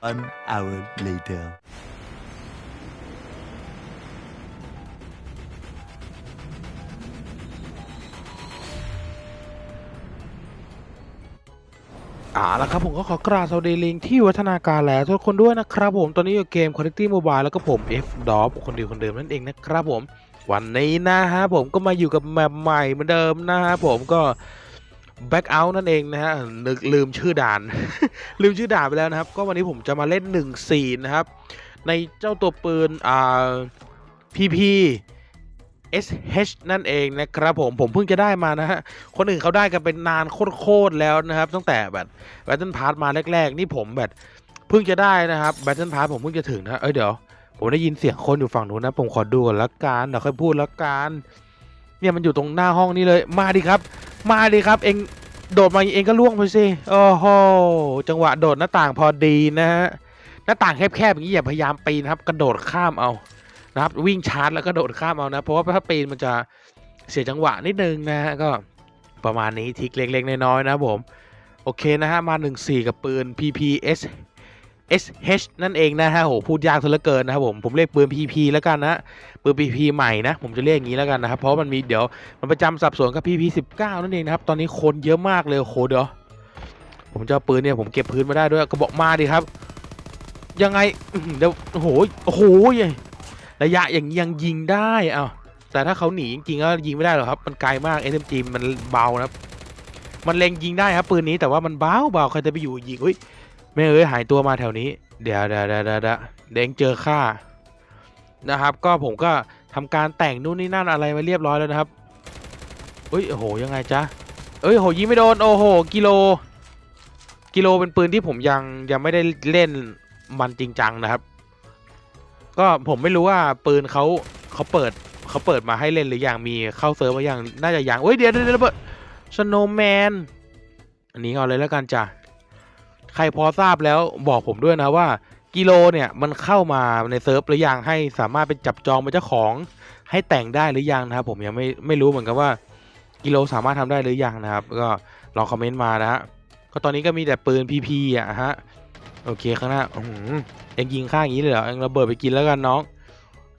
One hour later. อ่าแล้วครับผมก็ขอกราบสวัสดีลิงที่วัฒนาการแล้วทุกคนด้วยนะครับผม ตอนนี้อยู่เกม Quality Mobile แล้วก็ผม F d o p คนเดียวคนเดิมนั่นเองนะครับผม วันนี้นะฮะผมก็มาอยู่กับแมปใหม่เหมือนเดิมนะฮะผมก็ Back Out นั่นเองนะฮะนึกลืมชื่อด่าน ลืมชื่อด่านไปแล้วนะครับ ก็วันนี้ผมจะมาเล่น1 4นะครับ ในเจ้าตัวปืนอ่า PP SH นั่นเองนะครับผมผมเพิ่งจะได้มานะฮะ คนอื่นเขาได้กันเป็นนานโคตรแล้วนะครับ ตั้งแต่แบบ Battle Pass มาแรก ๆ นี่ผมแบบเพิ่งจะได้นะครับ Battle Pass ผมเพิ่งจะถึงนะเอ้ยเดี๋ยว ผมได้ยินเสียงคนอยู่ฝั่งนู้นนะ ผมขอดูก่อนละกันเดี๋ยวค่อยพูดละกัน เนี่ยมันอยู่ตรงหน้าห้องนี้เลย มาดิครับ มาดิครับ เองโดดมาเองก็ล่วงไปสิโอ้โหจังหวะโดดหน้าต่างพอดีนะฮะหน้าต่างแคบๆอย่างนี้อย่าพยายามปีนครับ กระโดดข้ามเอานะครับ วิ่งชาร์จแล้วก็โดดข้ามเอานะ เพราะว่าถ้าปีนมันจะเสียจังหวะนิดนึงนะฮะก็ประมาณนี้ทิกเล็กๆน้อยๆนะผมโอเคนะฮะมา 1-4 กับปืน PPS SH นั่นเองนะฮะโหพูดยากซะเหลือเกินนะครับผมผมเรียกปืน PP แล้วกันนะปืน PP ใหม่นะ ผมจะเรียกอย่างนี้แล้วกันนะครับ เพราะมันมีเดี๋ยวมันประจำสับสนกับ PP 19นั่นเองนะครับ ตอนนี้คนเยอะมากเลยโอ้โหเดี๋ยวผมจะปืนเนี่ยผมเก็บพื้นมาได้ด้วยกระบอกมาดิครับ ยังไงเดี๋ยวโอ้โหโอ้โหระยะอย่างนี้ยังยิงได้อ้าวแต่ถ้าเขาหนีจริงๆก็ยิงไม่ได้หรอกครับ มันไกลมาก SMG มันเบานะครับมันเล็งยิงได้ครับปืนนี้แต่ว่ามันเบาเบาใครจะไปอยู่ยิงอุ้ย ไม่เอ้ยหายตัวมาแถวนี้ เดี๋ยวเดี๋ยวเดี๋ยวเดี๋ยวเด้งเจอข้านะครับ ก็ผมก็ทำการแต่งนู่นนี่นั่นอะไรมาเรียบร้อยแล้วนะครับเอ้ยโอ้โหยังไงจ๊ะเอ้ยโหยิงไม่โดนโอ้โหกิโล กิโลเป็นปืนที่ผมยังยังไม่ได้เล่นมันจริงจังนะครับ ก็ผมไม่รู้ว่าปืนเขาเขาเปิดเขาเปิดมาให้เล่นหรือยังมีเข้าเซิร์ฟมายังน่าจะยังเฮ้ยเดี๋ยวเดี๋ยวเดี๋ยวเบิดสโนว์แมนอันนี้เอาเลยแล้วกันจ้ะ ใครพอทราบแล้วบอกผมด้วยนะว่ากิโลเนี่ยมันเข้ามาในเซิร์ฟหรือยังให้สามารถเป็นจับจองเป็นเจ้าของให้แต่งได้หรือยังนะครับผมยังไม่ไม่รู้เหมือนกันว่ากิโลสามารถทำได้หรือยังนะครับ ก็ลองคอมเมนต์มานะฮะก็ตอนนี้ก็มีแต่ปืนพีพีอะฮะโอเคข้างหน้าอือหือเอ็งยิงข้างอย่างนี้เลยเหรอเอ็งระเบิดไปกินแล้วกันน้อง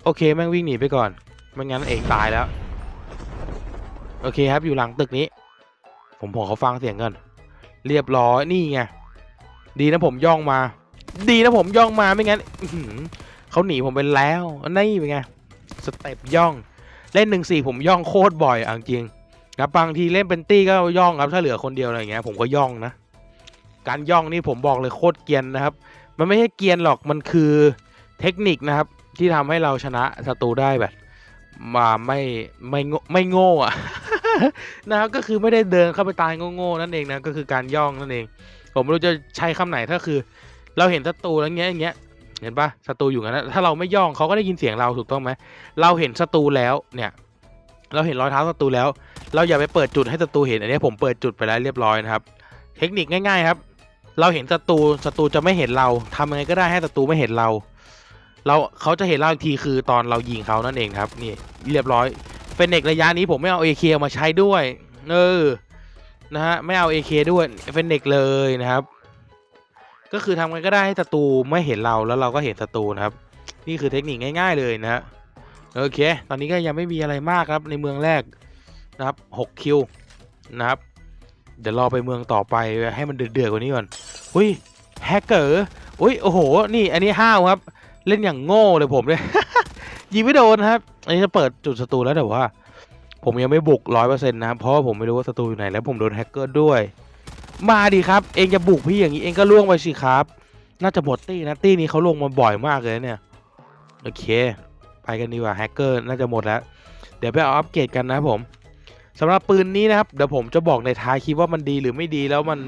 โอเคแม่งวิ่งหนีไปก่อนไม่งั้นเองตายแล้ว โอเคครับอยู่หลังตึกนี้ ผมขอเขาฟังเสียงก่อนเรียบร้อยนี่ไง ดีนะผมย่องมา ดีนะผมย่องมาไม่งั้นเขาหนีผมไปแล้วนี่เป็นไงสเต็ปย่อง เล่นหนึ่งสี่ผมย่องโคตรบ่อยอะจริงครับบางทีเล่นเป็นตี้ก็ย่องครับถ้าเหลือคนเดียวอะไรอย่างเงี้ยผมก็ย่องนะ การย่องนี่ผมบอกเลยโคตรเกียนนะครับ มันไม่ใช่เกียนหรอกมันคือเทคนิคนะครับ ที่ทำให้เราชนะศัตรูได้แบบ มาไม่ไม่ไม่โง่อะนะครับก็คือไม่ได้เดินเข้าไปตายโง่ๆนั่นเองนะก็คือการย่องนั่นเอง ผมไม่รู้จะใช้คำไหนถ้าคือ เราเห็นศัตรูแล้วเงี้ยอย่างเงี้ยเห็นปะศัตรูอยู่งั้นนะถ้าเราไม่ย่องเขาก็ได้ยินเสียงเราถูกต้องไหมเราเห็นศัตรูแล้วเนี่ย เราเห็นรอยเท้าศัตรูแล้ว เราอย่าไปเปิดจุดให้ศัตรูเห็นอันนี้ผมเปิดจุดไปแล้วเรียบร้อยนะครับ เทคนิคง่ายๆครับ เราเห็นศัตรูศัตรูจะไม่เห็นเราทำยังไงก็ได้ให้ศัตรูไม่เห็นเรา เราเขาจะเห็นเราอีกทีคือตอนเรายิงเขานั่นเองครับ นี่เรียบร้อยเฟนเนกระยะนี้ผมไม่เอา AK มาใช้ด้วย เออ นะฮะไม่เอา AK ด้วยเฟนเนกเลยนะครับ ก็คือทำไงก็ได้ให้ศัตรูไม่เห็นเราแล้วเราก็เห็นศัตรูนะครับ นี่คือเทคนิคง่าย ๆเลยนะฮะโอเค ตอนนี้ก็ยังไม่มีอะไรมากครับในเมืองแรกนะครับ6คิวนะครับ เดี๋ยวรอไปเมืองต่อไปให้มันเดือดๆกว่านี้ก่อนอุ้ยแฮกเกอร์อุ้ยโอ้โห นี่อันนี้ห้าวครับ เล่นอย่างโง่เลยผมเลยยิงไม่โดนะครับ อันนี้จะเปิดจุดศัตรูแล้วแต่ว่า ผมยังไม่บุกร้อยเปอร์เซ็นต์นะครับเพราะว่าผมไม่รู้ว่าศัตรูอยู่ไหนแล้วผมโดนแฮกเกอร์ด้วย มาดิครับ เองจะบุกพี่อย่างนี้เองก็ล่วงไปสิครับ น่าจะหมดตี้นะตี้นี้เขาลงมาบ่อยมากเลยเนี่ยโอเค ไปกันดีกว่าแฮกเกอร์น่าจะหมดแล้ว เดี๋ยวไปเอาอัปเกรดกันนะครับผมสำหรับปืนนี้นะครับเดี๋ยวผมจะบอกในท้ายคลิปว่ามันดีหรือไม่ดีแล้วมัน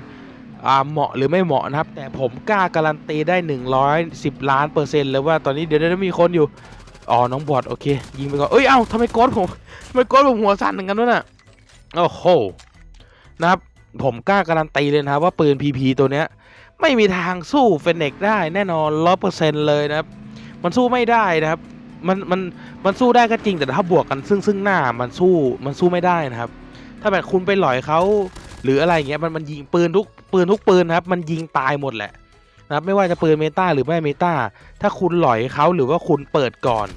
เหมาะหรือไม่เหมาะนะครับ แต่ผมกล้าการันตีได้ 110 ล้านเปอร์เซ็นต์เลยว่าตอนนี้เดี๋ยวจะมีคนอยู่ อ๋อ น้องบอดโอเค ยิงไปก่อน เอ้ย เอ้าทำไมโกดผมทำไมโกดผมหัวสั่นเหมือนกันวะน่ะ โอ้โห นะครับ ผมกล้าการันตีเลยนะครับว่าปืน PP ตัวเนี้ย ไม่มีทางสู้เฟนเนกได้แน่นอนร้อยเปอร์เซ็นต์เลยนะครับ มันสู้ไม่ได้นะครับ มัน มัน มันสู้ได้ก็จริง แต่ถ้าบวกกันซึ่งซึ่งหน้า มันสู้ มันสู้ไม่ได้นะครับ ถ้าแบบคุณไปหลอยเขาหรืออะไรอย่างเงี้ย มัน มันยิงปืนทุก ปืนทุกปืนนะครับ มันยิงตายหมดแหละ นะครับไม่ว่าจะปืนเมตาหรือไม่เมตาถ้าคุณหล่อยเขาหรือว่าคุณเปิดก่อน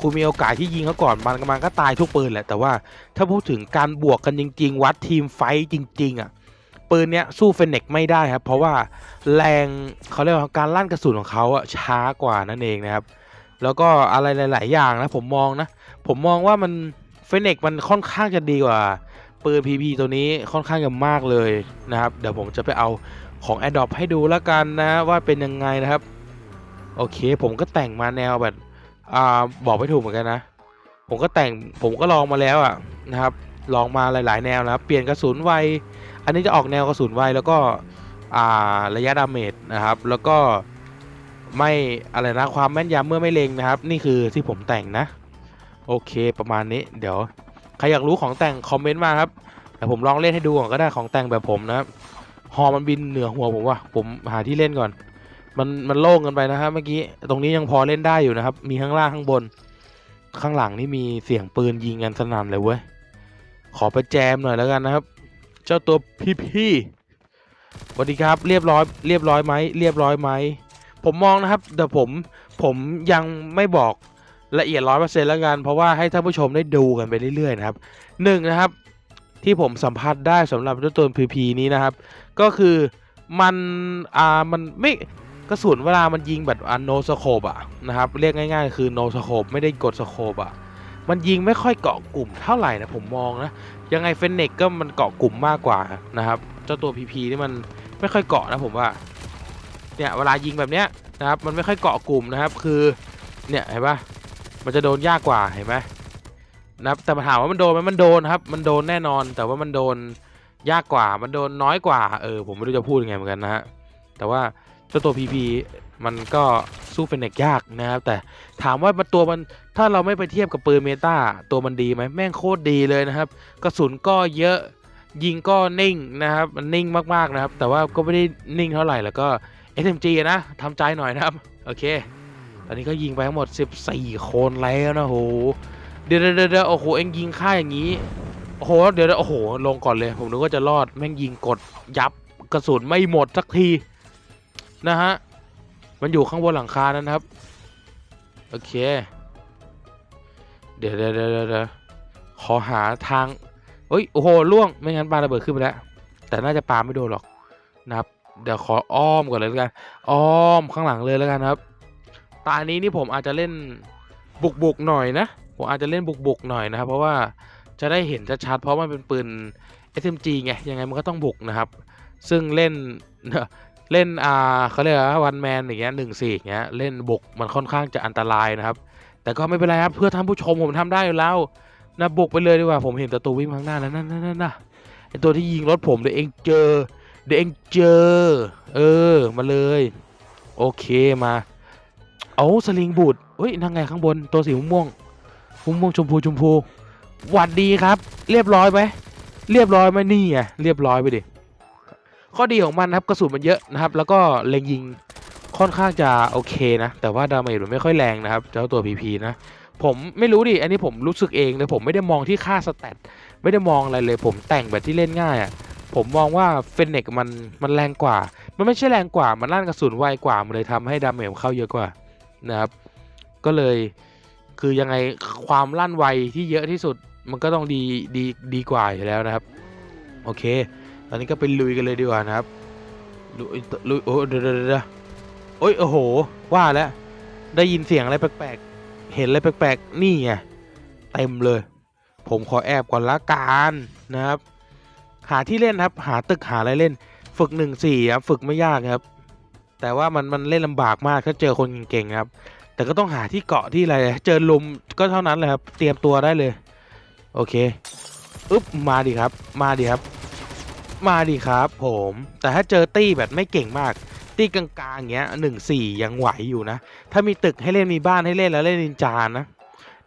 คุณมีโอกาสที่ยิงเขาก่อนมันมันก็ตายทุกปืนแหละแต่ว่าถ้าพูดถึงการบวกกันจริง ๆ วัดทีมไฟท์จริง ๆ อะปืนเนี้ยสู้เฟนเน็กไม่ได้ครับ เพราะว่าแรงเขาเรียกว่าการลั่นกระสุนของเขาอะช้ากว่านั่นเองนะครับ แล้วก็อะไรหลาย ๆ อย่างนะผมมองนะ ผมมองว่ามันเฟนเน็กมันค่อนข้างจะดีกว่าปืน PP ตัวนี้ค่อนข้างจะมากเลยนะครับ เดี๋ยวผมจะไปเอา ของ a d o p ให้ดูแล้วกันนะว่าเป็นยังไงนะครับ โอเค ผมก็แต่งมาแนวแบบอ่าบอกไม่ถูกเหมือนกันนะ ผมก็แต่งผมก็ลองมาแล้วอะนะครับ ลองมาหลายๆ แนวนะครับเปลี่ยนกระสุนไว อันนี้จะออกแนวกระสุนไวแล้วก็อ่าระยะดาเมจนะครับ แล้วก็ไม่อะไรนะความแม่นยำเมื่อไม่เล็งนะครับ นี่คือที่ผมแต่งนะ โอเคประมาณนี้ เดี๋ยวใครอยากรู้ของแต่งคอมเมนต์มาครับแต่ผมลองเล่นให้ดูก่อนก็ได้ของแต่งแบบผมนะครับ ฮอมันบินเหนือหัวผมว่ะผมหาที่เล่นก่อน มันมันโล่งกันไปนะครับเมื่อกี้ตรงนี้ยังพอเล่นได้อยู่นะครับ มีข้างล่างข้างบน ข้างหลังนี่มีเสียงปืนยิงกันสนั่นเลยเว้ยขอไปแจมหน่อยแล้วกันนะครับ เจ้าตัวพี่พี่สวัสดีครับเรียบร้อย เรียบร้อยไหมเรียบร้อยไหมผมมองนะครับแต่ผมผมยังไม่บอกละเอียดร้อยเปอร์เซ็นต์แล้วกัน เพราะว่าให้ท่านผู้ชมได้ดูกันไปเรื่อยๆนะครับหนึ่งนะครับ ที่ผมสัมผัสได้สำหรับเจ้าตัวพีพีนี้นะครับ ก็คือมันอ่ามันไม่กระสุนเวลามันยิงแบบอันโนสโคปอะนะครับเรียกง่ายๆ คือโนสโคปไม่ได้กดสโคปอะมันยิงไม่ค่อยเกาะกลุ่มเท่าไหร่นะผมมองนะยังไงเฟนเน็กก็มันเกาะกลุ่มมากกว่านะครับเจ้าตัว PP นี่มันไม่ค่อยเกาะนะผมว่าเนี่ยเวลายิงแบบเนี้ยนะครับมันไม่ค่อยเกาะกลุ่มนะครับ คือเนี่ยเห็นปะมันจะโดนยากกว่าเห็นไหมนะครับแต่มาถามว่ามันโดนไหมมันโดนครับ มันโดนแน่นอนแต่ว่ามันโดน ยากกว่ามันโดนน้อยกว่า เออ ผมไม่รู้จะพูดยังไงเหมือนกันนะฮะ แต่ว่าเจ้าตัว PP มันก็สู้เฟนเน็กยากนะครับ แต่ถามว่ามันตัวมันถ้าเราไม่ไปเทียบกับปืนเมตาตัวมันดีไหมแม่งโคตรดีเลยนะครับกระสุนก็เยอะยิงก็นิ่งนะครับ มันนิ่งมากๆนะครับ แต่ว่าก็ไม่ได้นิ่งเท่าไหร่แล้วก็ SMG นะทำใจหน่อยนะครับ โอเค ตอนนี้ก็ยิงไปทั้งหมด 14 คนแล้วนะโหเดี๋ยวเดี๋ยวเดี๋ยวโอ้โหเอ็งยิงค่าอย่างนี้ โอ้โห เดี๋ยว โอ้โห ลงก่อนเลย ผมนึกว่าจะรอด แม่งยิงกดยับกระสุนไม่หมดสักที นะฮะ มันอยู่ข้างบนหลังคานั้นนะครับ โอเค เดี๋ยวเดี๋ยวเดี๋ยวขอหาทางเอ้ย โอ้โห ล่วง ไม่งั้นปาระเบิดขึ้นไปแล้ว แต่น่าจะปาไม่โดนหรอกนะครับ เดี๋ยวขออ้อมก่อนเลยแล้วกัน อ้อมข้างหลังเลยแล้วกันครับ ตานี้นี่ผมอาจจะเล่นบุกบุกๆหน่อยนะ ผมอาจจะเล่นบุกบุกๆหน่อยนะครับ เพราะว่า จะได้เห็นชัดๆเพราะมันเป็นปืน SMG ไงยังไงมันก็ต้องบุกนะครับ ซึ่งเล่นเล่นอ่าเขาเรียกว่าวันแมนอย่างเงี้ยหนึ่งสี่อย่างเงี้ยเล่นบุกมันค่อนข้างจะอันตรายนะครับ แต่ก็ไม่เป็นไรครับเพื่อท่านผู้ชมผมทำได้อยู่แล้วนะบุกไปเลยดีกว่าผมเห็นตัวตัววิ่งข้างหน้าแล้วนั่นนั่นนั่นนะไอตัวที่ยิงรถผมเดี๋ยวเองเจอเดี๋ยวเองเจอ เออมาเลย โอเคมาเอาสลิงบูดเฮ้ยนั่งไงข้างบนตัวสีม่วงม่วงชมพูชมพู หวัดดีครับ เรียบร้อยไหมเรียบร้อยไหมนี่ไงเรียบร้อยไปดิข้อดีของมันนะครับกระสุนมันเยอะนะครับ แล้วก็เล็งยิงค่อนข้างจะโอเคนะ แต่ว่าดาเมจมันไม่ค่อยแรงนะครับเจ้าตัว PP นะ ผมไม่รู้ดิ อันนี้ผมรู้สึกเองเลยผมไม่ได้มองที่ค่าสแตทไม่ได้มองอะไรเลย ผมแต่งแบบที่เล่นง่ายอะ่ะผมมองว่าเฟนเน็กมันมันแรงกว่า มันไม่ใช่แรงกว่า มันลั่นกระสุนไวกว่า มันเลยทำให้ดาเมจเข้าเยอะกว่านะครับ ก็เลยคือยังไงความลั่นไวที่เยอะที่สุด มันก็ต้องดีดีดีกว่าอยู่แล้วนะครับ โอเค ตอนนี้ก็ไปลุยกันเลยดีกว่านะครับลุยลุยโอ้เดี๋ยวเดี๋ยวเดี๋ยวโอ้ยโอ้โห ว่าแล้วได้ยินเสียงอะไรแปลกๆ เห็นอะไรแปลกๆ นี่ไงเต็มเลย ผมขอแอบก่อนละกันนะครับ หาที่เล่นครับ หาตึกหาอะไรเล่น ฝึกหนึ่งสี่ครับฝึกไม่ยากครับ แต่ว่ามันมันเล่นลำบากมากถ้าเจอคนเก่งๆครับ แต่ก็ต้องหาที่เกาะที่อะไร เจอลมก็เท่านั้นเลยครับ เตรียมตัวได้เลย โอเคอึ๊บมาดิครับ มาดิครับ มาดิครับ ผม แต่ถ้าเจอตี้แบบไม่เก่งมาก ตี้กลางๆอย่างเงี้ยหนึ่งสี่ยังไหวอยู่นะ ถ้ามีตึกให้เล่นมีบ้านให้เล่นแล้วเล่นนินจานะ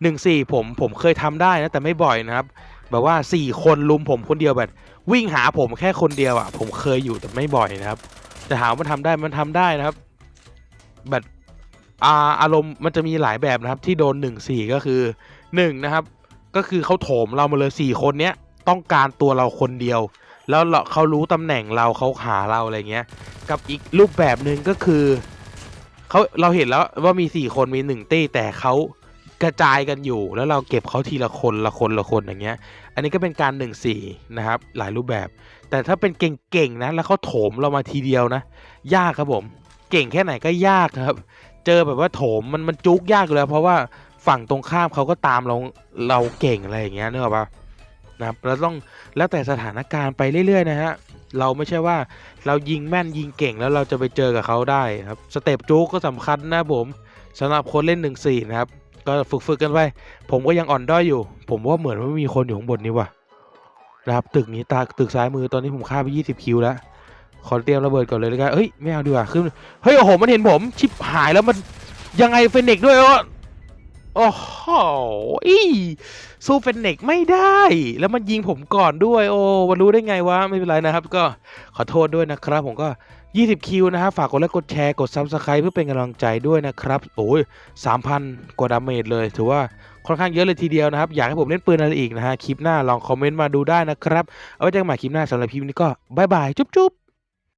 หนึ่งสี่ผมผมเคยทำได้นะ แต่ไม่บ่อยนะครับ แบบว่าสี่คนลุมผมคนเดียวแบบ วิ่งหาผมแค่คนเดียวอะ ผมเคยอยู่แต่ไม่บ่อยนะครับ แต่ถามว่ามันทำได้มันทำได้นะครับ แบบอาอารมณ์มันจะมีหลายแบบนะครับที่โดนหนึ่งสี่ก็คือหนึ่งนะครับ ก็คือเขาโถมเรามาเลยสี่คนเนี้ยต้องการตัวเราคนเดียว แล้วเขารู้ตำแหน่งเราเขาหาเราอะไรเงี้ย กับอีกรูปแบบหนึ่งก็คือเขาเราเห็นแล้วว่ามีสี่คนมีหนึ่งตี้แต่เขากระจายกันอยู่ แล้วเราเก็บเขาทีละคนละคนละคนอย่างเงี้ย อันนี้ก็เป็นการหนึ่งสี่นะครับ หลายรูปแบบ แต่ถ้าเป็นเก่งๆนะแล้วเขาโถมเรามาทีเดียวนะ ยากครับผม เก่งแค่ไหนก็ยากครับ เจอแบบว่าโถมมันมันจุกยากอยู่แล้วเพราะว่า ฝั่งตรงข้ามเขาก็ตามเราเราเก่งอะไรอย่างเงี้ยเนออกปะนะครับเราต้องแล้วแต่สถานการณ์ไปเรื่อยๆนะฮะเราไม่ใช่ว่าเรายิงแม่นยิงเก่งแล้วเราจะไปเจอกับเขาได้ครับสเต็ปจุกก็สำคัญนะผมสำหรับคนเล่นหนึ่งสี่นะครับก็ฝึกฝึกๆกันไปผมก็ยังอ่อนด้อยอยู่ ผมว่าเหมือนว่ามีคนอยู่ข้างบนนี้ว่ะนะครับตึกนี้ตาตึกซ้ายมือตอนนี้ผมฆ่าไป 20 คิวแล้วขอเตรียมระเบิดก่อนเลยแล้วกันเฮ้ยไม่เอาดีกว่าขึ้นเฮ้ยโอ้โหมันเห็นผมชิบหายแล้วมันยังไงเฟนเนกด้วยวะ โอ้โหอีสู้เฟนเนกไม่ได้ แล้วมันยิงผมก่อนด้วย โอ้มันรู้ได้ไงวะ ไม่เป็นไรนะครับ ก็ขอโทษด้วยนะครับ ผมก็ 20 คิวนะครับ ฝากกดไลค์กดแชร์กด Subscribe เพื่อเป็นกำลังใจด้วยนะครับ โอ้ย3,000 กว่าดาเมจเลย ถือว่าค่อนข้างเยอะเลยทีเดียวนะครับ อยากให้ผมเล่นปืนอะไรอีกนะฮะ คลิปหน้าลองคอมเมนต์มาดูได้นะครับ เอาไว้เจอกันใหม่คลิปหน้าสำหรับคลิปนี้ก็บายบาย จุ๊บ